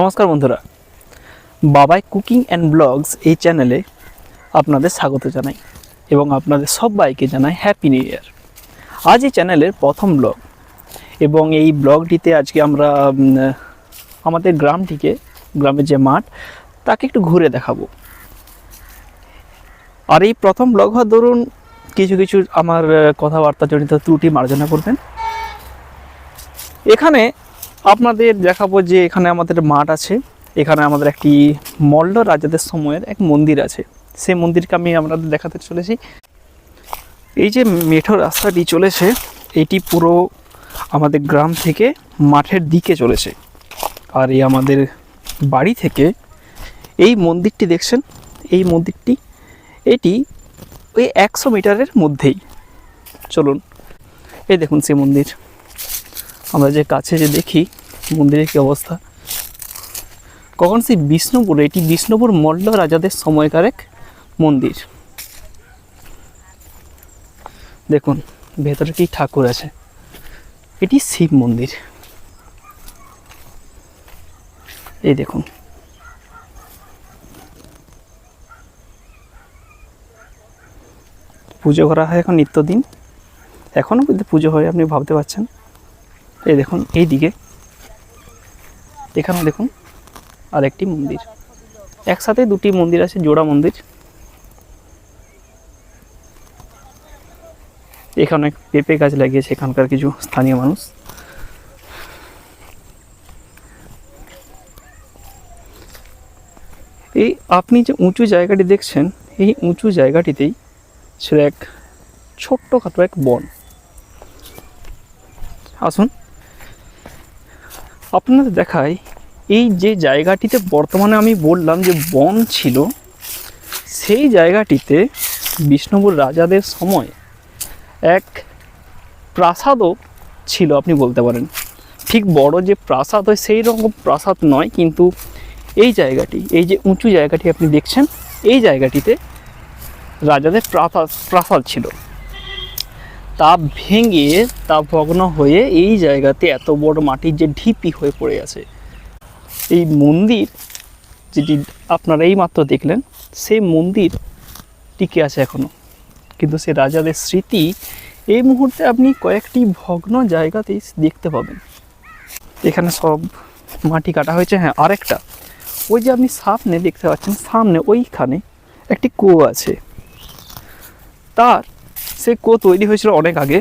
নমস্কার বন্ধুরা। বাবাই কুকিং অ্যান্ড ব্লগস এই চ্যানেলে আপনাদের স্বাগত জানাই এবং আপনাদের সবাইকে জানাই হ্যাপি নিউ ইয়ার আজ এই চ্যানেলের প্রথম ব্লগ এবং এই ব্লগটিতে আজকে আমরা আমাদের গ্রামটিকে, গ্রামের যে মাঠ, তাকে একটু ঘুরে দেখাবো। আর এই প্রথম ব্লগ হওয়ার ধরুন কিছু কিছু আমার কথাবার্তা জনিত ত্রুটি মার্জনা করবেন। এখানে আপনাদের দেখাবো যে এখানে আমাদের মাঠ আছে। এখানে আমাদের একটি মল্ল রাজাদের সময়ের এক মন্দির আছে। সেই মন্দিরকে আমি আপনাদের দেখাতে চলেছি। এই যে মেঠো রাস্তাটি চলেছে, এটি পুরো আমাদের গ্রাম থেকে মাঠের দিকে চলেছে। আর এই আমাদের বাড়ি থেকে এই মন্দিরটি দেখছেন? এই মন্দিরটি, এটি ওই একশো মিটারের মধ্যেই। চলুন, এই দেখুন সেই মন্দির। আমরা যে কাছে যে দেখি, মন্দিরের কি অবস্থা? কখন সেই বিষ্ণুপুর, এটি বিষ্ণুপুর মল্ল রাজাদের সময়কার এক মন্দির। দেখুন, ভেতরে কি ঠাকুর আছে। এটি শিব মন্দির। এই দেখুন। পুজো করা হয় এখন নিত্যদিন। এখনও পুজো হয়, আপনি ভাবতে পারছেন? এই দেখুন, এই দিকে। এখানে দেখুন আর একটি মন্দির। একসাথে দুটি মন্দির আছে, জোড়া মন্দির। এখানে পেঁপে গাছ লাগিয়েছে এখানকার কিছু স্থানীয় মানুষ। এই আপনি যে উঁচু জায়গাটি দেখছেন, এই উঁচু জায়গাটিতেই ছিল এক ছোট্টখাটো এক বন। আসুন। আপনাদের দেখায় এই যে জায়গাটিতে বর্তমানে আমি বললাম যে বন ছিল, সেই জায়গাটিতে বিষ্ণুপুর রাজাদের সময় এক প্রাসাদও ছিল, আপনি বলতে পারেন। ঠিক বড় যে প্রাসাদ হয়, সেই রকম প্রাসাদ নয়, কিন্তু এই জায়গাটি, এই যে উঁচু জায়গাটি আপনি দেখছেন, এই জায়গাটিতে রাজাদের প্রাসাদ প্রাসাদ ছিল। তা ভেঙে তা ভগ্ন হয়ে এই জায়গাতে এত বড় মাটির যে ঢিপি হয়ে পড়ে আছে। এই মন্দির যেটি আপনারা এই মাত্র দেখলেন, সেই মন্দির টিকে আছে এখনও। কিন্তু সে রাজাদের স্মৃতি এই মুহূর্তে আপনি কয়েকটি ভগ্ন জায়গাতেই দেখতে পাবেন। এখানে সব মাটি কাটা হয়েছে হ্যাঁ আরেকটা। ওই যে আপনি সামনে দেখতে পাচ্ছেন, সামনে ওইখানে একটি কুয়ো আছে। তার সে কুয়ো তৈরি হয়েছিল অনেক আগে।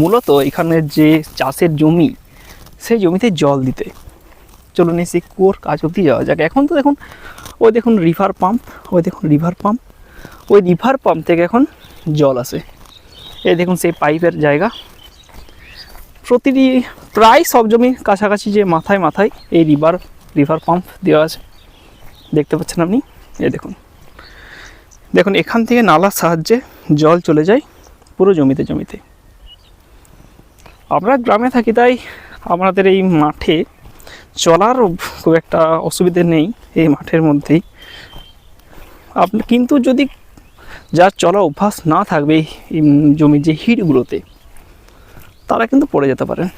মূলত এখানে যে চাষের জমি, সেই জমিতে জল দিতে। চলুন সেই কুয়োর কাজ অবধি যাওয়া যাক। এখন তো দেখুন, ওই দেখুন রিভার পাম্প ওই দেখুন রিভার পাম্প ওই রিভার পাম্প থেকে এখন জল আসে। এই দেখুন সেই পাইপের জায়গা। প্রতিটি, প্রায় সব জমির কাছাকাছি যে মাথায় মাথায় এই রিভার রিভার পাম্প দেওয়া আছে। দেখতে পাচ্ছেন আপনি? এই দেখুন। দেখুন, এখান থেকে নালার সাহায্যে জল চলে যায় পুরো জমিতে জমিতে। আমরা গ্রামে থাকি, তাই আমাদের এই মাঠে চলার খুব একটা অসুবিধে নেই এই মাঠের মধ্যেই। আপনি কিন্তু যদি যার চলা অভ্যাস না থাকবে এই জমির যে হিটগুলোতে, তারা কিন্তু পড়ে যেতে পারেন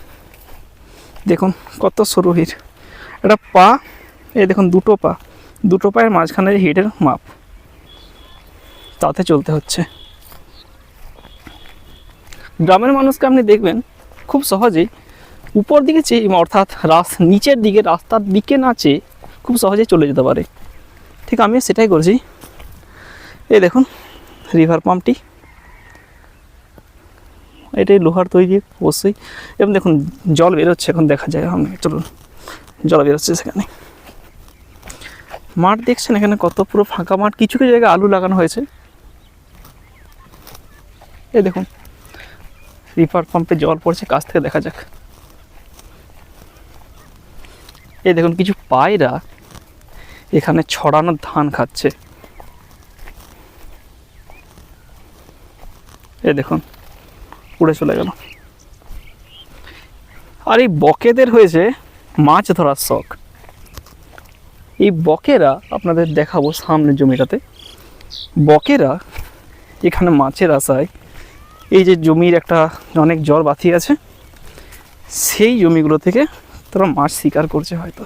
দেখুন, কত সরু হিট। এটা পা, এই দেখুন, দুটো পা। দুটো পায়ের মাঝখানে হিটের মাপ। তাতে চলতে হচ্ছে। গ্রামের মানুষকে আপনি দেখবেন, খুব সহজেই উপর দিকে চেয়ে অর্থাৎ রাস, নিচের দিকে, রাস্তার দিকে না চেয়ে খুব সহজেই চলে যেতে পারে। ঠিক আমি সেটাই করছি। এই দেখুন রিভার পাম্পটি এটাই লোহার তৈরি অবশ্যই। এবং দেখুন, জল বেরোচ্ছে, এখন দেখা যায় আমি চলুন, জল বেরোচ্ছে সেখানে। মাঠ দেখছেন এখানে কত পুরো ফাঁকা মাঠ, কিছু কিছু জায়গায় আলু লাগানো হয়েছে। এই দেখুন। রিভার পাম্পে জল পড়ছে, কাছ থেকে দেখা যাক। এই দেখুন, কিছু পায়রা এখানে ছড়ানো ধান খাচ্ছে। এই দেখুন, উড়ে চলে গেল। আর এই বকেদের হয়েছে মাছ ধরার শখ। এই বকেরা, আপনাদের দেখাবো সামনের জমিটাতে, বকেরা এখানে মাছের আশায় এই যে জমির একটা অনেক জল বাথি আছে, সেই জমিগুলো থেকে তোরা মাছ শিকার করছে হয়তো।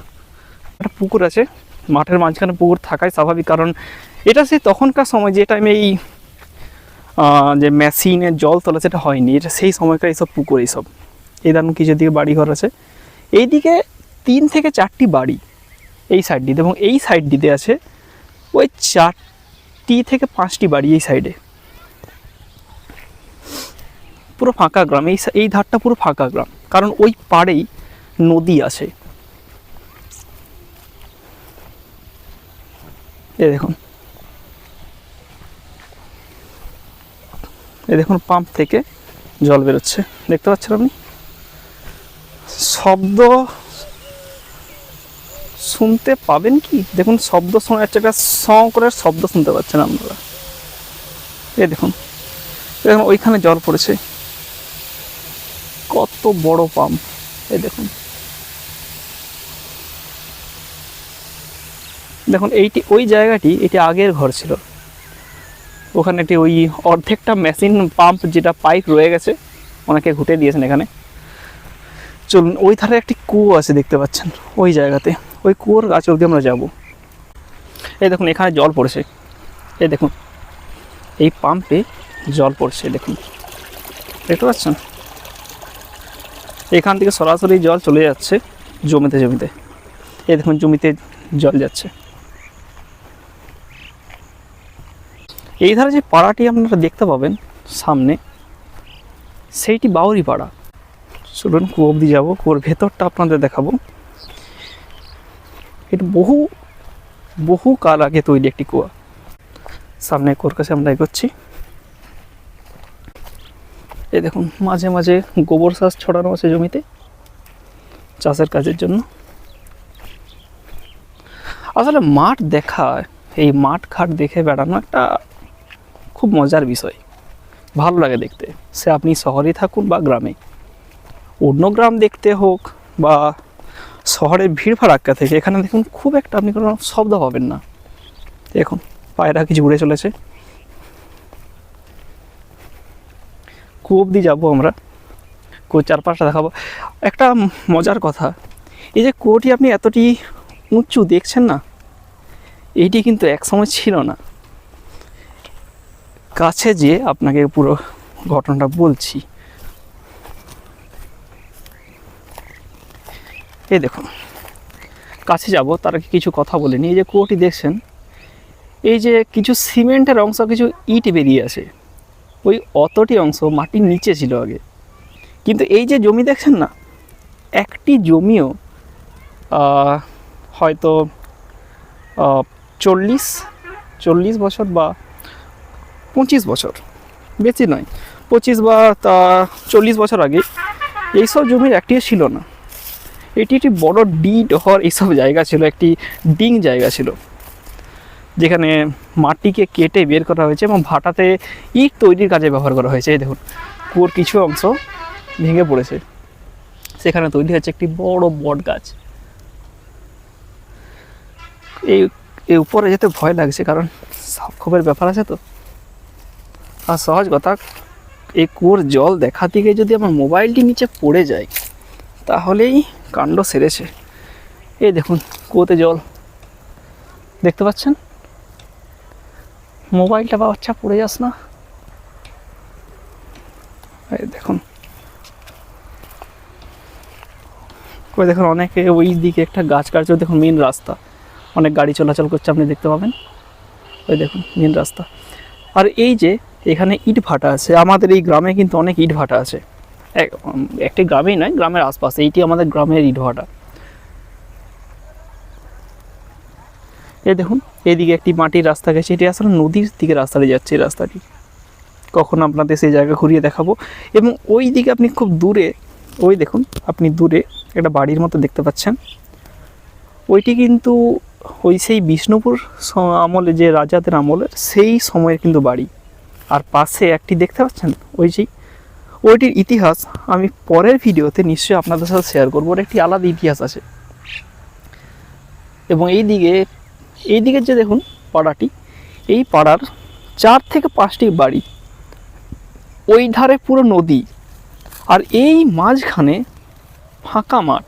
একটা পুকুর আছে, মাঠের মাঝখানে পুকুর থাকাই স্বাভাবিক, কারণ এটা সেই তখনকার সময় যে টাইমে এই যে মেশিনের জল তোলা সেটা হয়নি, এটা সেই সময়কার এইসব পুকুর এইসব। এই দারুণ কিছু দিকে বাড়ি ঘর আছে, এইদিকে তিন থেকে চারটি বাড়ি এই সাইডটিতে এবং এই সাইডটিতে আছে ওই চারটি থেকে পাঁচটি বাড়ি এই সাইডে পুরো ফাঁকা গ্রাম, এই এই ধারটা পুরো ফাঁকা গ্রাম, কারণ ওই পাড়েই নদী আছে। এই দেখুন। এ দেখুন পাম্প থেকে জল বেরোচ্ছে, দেখতে পাচ্ছেন আপনি? শব্দ শুনতে পাবেন কি? দেখুন শব্দ শোনা যাচ্ছে, একটা স করে শব্দ শুনতে পাচ্ছেন আপনারা। এ দেখুন দেখুন, ওইখানে জল পড়েছে। কত বড় পাম্প। এই দেখুন। দেখুন, এইটি, ওই জায়গাটি, এটি আগের ঘর ছিল। ওখানে একটি ওই অর্ধেকটা মেশিন পাম্প যেটা পাইপ রয়ে গেছে, অনেকে ঘুটে দিয়েছেন এখানে। চলুন, ওই ধারে একটি কুয়ো আছে দেখতে পাচ্ছেন, ওই জায়গাতে। ওই কুয়োর গাছ অবধি আমরা যাব। এই দেখুন, এখানে জল পড়ছে। এই দেখুন, এই পাম্পে জল পড়ছে, দেখুন। দেখতে পাচ্ছেন? এখান থেকে সরাসরি জল চলে যাচ্ছে জমিতে জমিতে। এই দেখুন, জমিতে জল যাচ্ছে। এই ধারে যে পাড়াটি আপনারা দেখতে পাবেন সামনে, সেইটি বাউরি পাড়া। চলুন কুয়ো অবধি যাব কুয়োর ভেতরটা আপনাদের দেখাবো। এটা বহু বহু কাল আগে তৈরি একটি কুয়া। সামনে কুয়োর কাছে আমরা এগোচ্ছি। এই দেখুন, মাঝে মাঝে গোবর সার ছড়ানো আছে জমিতে চাষের কাজের জন্য। আসলে মাঠ দেখা এই মাঠ ঘাট দেখে বেড়ানো একটা খুব মজার বিষয়। ভালো লাগে দেখতে। সে আপনি শহরে থাকুন বা গ্রামে। অন্য গ্রাম দেখতে হোক বা শহরের ভিড় ভাড়াক্কা থেকে, এখানে দেখুন খুব একটা আপনি কোনো শব্দ পাবেন না। দেখুন, পায়রা কিছু উড়ে চলেছে। খুব অবধি যাব আমরা। কুয়োর চারপাশটা দেখাবো। একটা মজার কথা, এই যে কুয়োটি আপনি এতটি উঁচু দেখছেন না এইটি কিন্তু একসময় ছিল না। কাছে যে আপনাকে পুরো ঘটনাটা বলছি। এই দেখুন, কাছে যাব, তার কিছু কথা বলিনি এই যে কুয়োটি দেখছেন, এই যে কিছু সিমেন্টের অংশ, কিছু ইট বেরিয়ে আছে। ওই অতটি অংশ মাটির নিচে ছিল আগে। কিন্তু এই যে জমি দেখছেন না, একটি জমিও হয়তো চল্লিশ চল্লিশ বছর বা পঁচিশ বছর, বেশি নয়, পঁচিশ বা তা চল্লিশ বছর আগে এইসব জমির একটিও ছিল না। এটি একটি বড় ডি ডহর এইসব জায়গা ছিল, একটি ডিং জায়গা ছিল। যেখানে মাটিকে কেটে বের করা হয়েছে এবং ভাটাতে ইট তৈরির কাজে ব্যবহার করা হয়েছে। এই দেখুন, কুয়োর কিছু অংশ ভেঙে পড়েছে। সেখানে তৈরি হচ্ছে একটি বড় বট গাছ। এই এই উপরে যেতে ভয় লাগছে কারণ সাপ ব্যাপার আছে তো। আর সহজ কথা, এই কুয়োর জল দেখা থেকে যদি আমার মোবাইলটি নিচে পড়ে যায়, তাহলেই কাণ্ড সেরেছে। এই দেখুন, কুয়োতে জল। দেখতে পাচ্ছেন? মোবাইলটা বাচ্চা পড়ে যাস না। দেখুন। ওই দেখুন, অনেকে ওই দিকে একটা গাছ কাটছে, দেখুন মেন রাস্তা। অনেক গাড়ি চলাচল করছে, আপনি দেখতে পাবেন। ওই দেখুন মেন রাস্তা। আর এই যে এখানে ইট ভাটা আছে, আমাদের এই গ্রামে কিন্তু অনেক ইট ভাটা আছে। একটি গ্রামেই নয়, গ্রামের আশপাশে, এইটি আমাদের গ্রামের ইট ভাটা। এই দেখুন এদিকে একটি মাটির রাস্তা গেছে। এটি আসলে নদীর দিকে রাস্তাটি যাচ্ছে রাস্তাটি। কখন আপনাদের সেই জায়গা ঘুরিয়ে দেখাবো। এবং ওই দিকে আপনি খুব দূরে, ওই দেখুন, আপনি দূরে একটা বাড়ির মতো দেখতে পাচ্ছেন। ওইটি কিন্তু ওই সেই বিষ্ণুপুর আমলে যে রাজাদের আমলের সেই সময়ের কিন্তু বাড়ি। আর পাশে একটি দেখতে পাচ্ছেন? ওই যেই ওইটির ইতিহাস আমি পরের ভিডিওতে নিশ্চয়ই আপনাদের সাথে শেয়ার করব। ওর একটি আলাদা ইতিহাস আছে। এবং এই দিকে এই দিকের যে দেখুন পাড়াটি, এই পাড়ার চার থেকে পাঁচটি বাড়ি। ওই ধারে পুরো নদী আর এই মাঝখানে ফাঁকা মাঠ।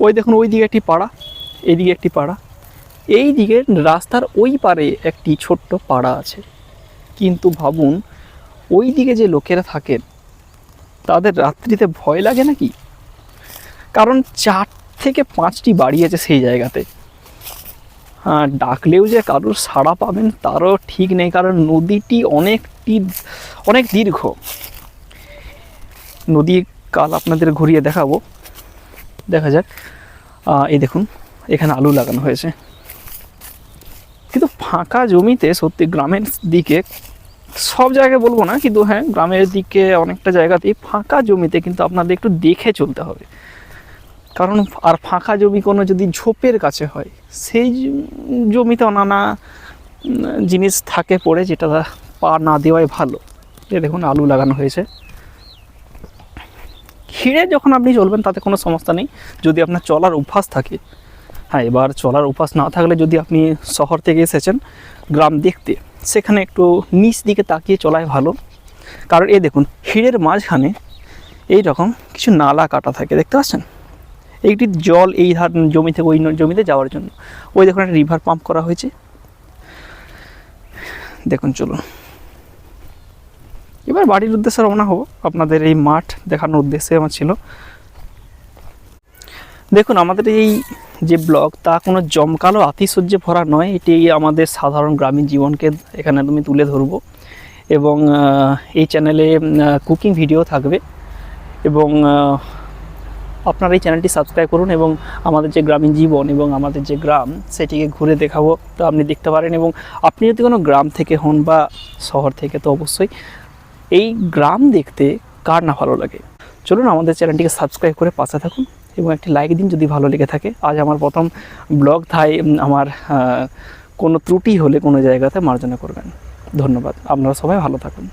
ওই দেখুন ওই দিকে একটি পাড়া, এইদিকে একটি পাড়া। এই দিকে রাস্তার ওই পারে একটি ছোট্ট পাড়া আছে। কিন্তু ভাবুন ওই দিকে যে লোকেরা থাকেন, তাদের রাত্রিতে ভয় লাগে নাকি? কারণ চার থেকে পাঁচটি বাড়ি আছে সেই জায়গাতে। ডাকলেও যে কারোর সাড়া পাবেন তারও ঠিক নেই, কারণ নদীটি অনেকটি, অনেক দীর্ঘ। নদী কাল আপনাদের ঘুরিয়ে দেখাবো। দেখা যাক। এই দেখুন, এখানে আলু লাগানো হয়েছে। কিন্তু ফাঁকা জমিতে সত্যি গ্রামের দিকে, সব জায়গায় বলব না, কিন্তু হ্যাঁ গ্রামের দিকে অনেকটা জায়গাতেই ফাঁকা জমিতে কিন্তু আপনাদের একটু দেখে চলতে হবে। কারণ আর ফাঁকা জমি কোনো যদি ঝোপের কাছে হয়, সেই জমিতে নানা জিনিস থাকে পড়ে যেটা পা না দেওয়াই ভালো। এই দেখুন আলু লাগানো হয়েছে। ঘিরে যখন আপনি চলবেন তাতে কোনো সমস্যা নেই। যদি আপনার চলার অভ্যাস থাকে হ্যাঁ এবার চলার অভ্যাস না থাকলে যদি আপনি শহর থেকে এসেছেন গ্রাম দেখতে, সেখানে একটু নিচ দিকে তাকিয়ে চলাই ভালো। কারণ এ দেখুন হিড়ের মাঝখানে এই রকম কিছু নালা কাটা থাকে, দেখতে পাচ্ছেন? এইটি জল এই ধার জমি থেকে ওই জমিতে যাওয়ার জন্য। ওই দেখুন একটা রিভার পাম্প করা হয়েছে। দেখুন, চলুন। এবার বাড়ির উদ্দেশ্যে রওনা হব। আপনাদের এই মাঠ দেখানোর উদ্দেশ্যে আমার ছিল। দেখুন, আমাদের এই যে ব্লগ তা কোনো জমকালো আতিশয্যে ভরা নয়। এটি আমাদের সাধারণ গ্রামীণ জীবনকে এখানে তুমি তুলে ধরবো। এবং এই চ্যানেলে কুকিং ভিডিও থাকবে। এবং আপনারা এই চ্যানেলটি সাবস্ক্রাইব করুন এবং আমাদের যে গ্রামীণ জীবন এবং আমাদের যে গ্রাম, সেটিকে ঘুরে দেখাবো। তো আপনি দেখতে পারেন এবং আপনি যদি কোনো গ্রাম থেকে হন বা শহর থেকে, তো অবশ্যই এই গ্রাম দেখতে কার না ভালো লাগে? চলুন আমাদের চ্যানেলটিকে সাবস্ক্রাইব করে পাশে থাকুন এবং একটি লাইক দিন যদি ভালো লেগে থাকে। আজ আমার প্রথম ব্লগ তাই আমার কোনো ত্রুটি হলে কোনো জায়গাতে মার্জনা করবেন। ধন্যবাদ। আপনারা সবাই ভালো থাকুন।